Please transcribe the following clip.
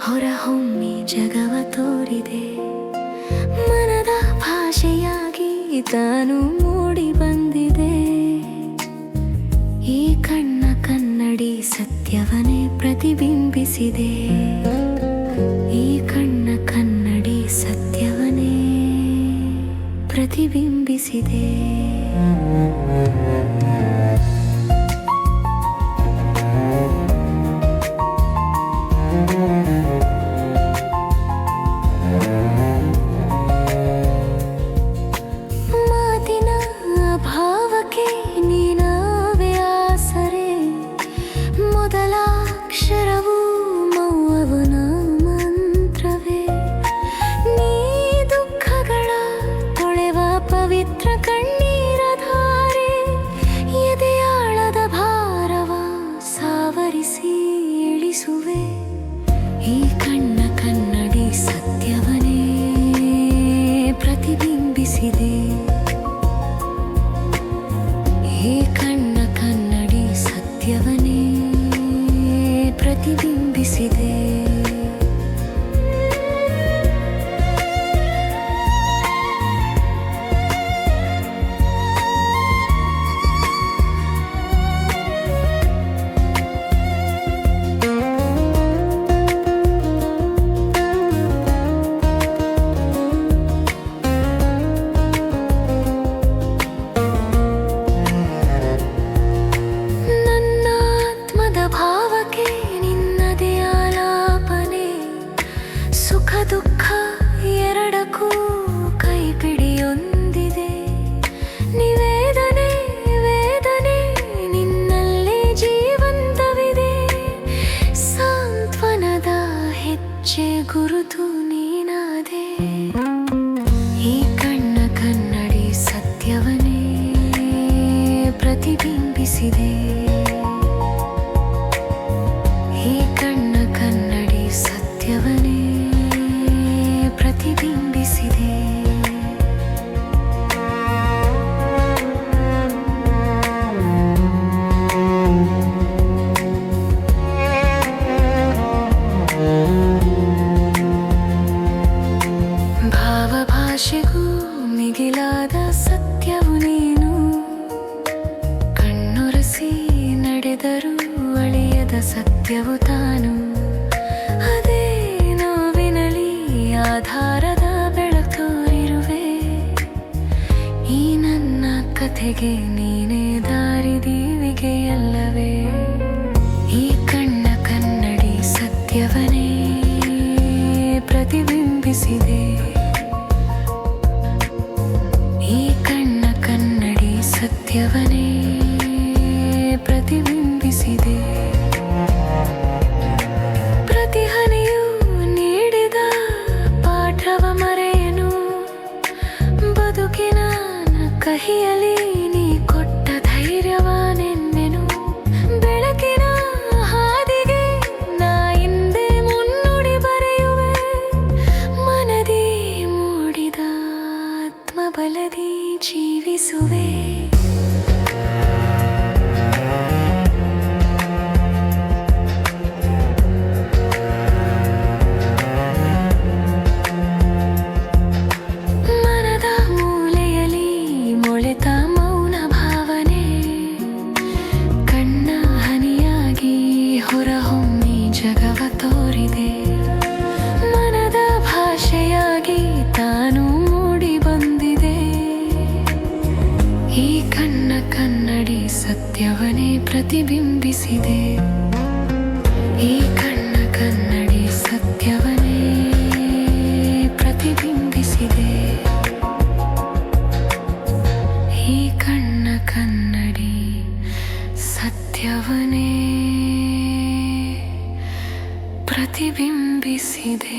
ಹೊರಹೊಮ್ಮಿ ಜಗವ ತೋರಿದೆ. ಮನದ ಭಾಷೆಯಾಗಿ ತಾನು ಮೂಡಿ ಬಂದಿದೆ. ಈ ಕಣ್ಣ ಕನ್ನಡಿ ಸತ್ಯವನೇ ಪ್ರತಿಬಿಂಬಿಸಿದೆ. ಈ ಕಣ್ಣ ಕನ್ನಡಿ ಸತ್ಯವನೇ ಪ್ರತಿಬಿಂಬಿಸಿದೆ. ಸುಖ ದುಃಖ ಎರಡಕ್ಕೂ ಕೈಪಿಡಿಯೊಂದಿದೆ ನಿವೇದನೆ ವೇದನೆ ನಿನ್ನಲ್ಲಿ ಜೀವಂತವಿದೆ. ಸಾಂತ್ವನದ ಹೆಜ್ಜೆ ಗುರುತು ಭಾವಭಾಷೆಗೂ ಮಿಗಿಲಾದ ಸತ್ಯವು ನೀನು. ಕಣ್ಣುರಸಿ ನಡೆದರೂ ಅಳಿಯದ ಸತ್ಯವು ತಾನು. ಅದೇ ನೋವಿನಲಿ ಆಧಾರದ ಬೆಳತೋರಿರುವೆ ಈ ನನ್ನ ಕಥೆಗೆ ನೀನೇ ದಾರಿದೀವಿಗೆಯಲ್ಲವೇ ಈ ಕಣ್ಣ ಕನ್ನಡಿ ಸತ್ಯವನೇ ಪ್ರತಿಬಿಂಬಿಸಿದೆ. ಸತ್ಯವನೇ ಪ್ರತಿಬಿಂಬಿಸಿದೆ. ಪ್ರತಿಹನೆಯು ನೀಡಿದ ಪಾಠವ ಮರೆಯನು. ಬದುಕಿನ ಕಹಿಯಲಿ ಸತ್ಯವನೇ ಪ್ರತಿಬಿಂಬಿಸಿದೆ. ಈ ಕಣ್ಣ ಕನ್ನಡಿ ಸತ್ಯವನೇ ಪ್ರತಿಬಿಂಬಿಸಿದೆ. ಈ ಕಣ್ಣ ಕನ್ನಡಿ ಸತ್ಯವನೇ ಪ್ರತಿಬಿಂಬಿಸಿದೆ.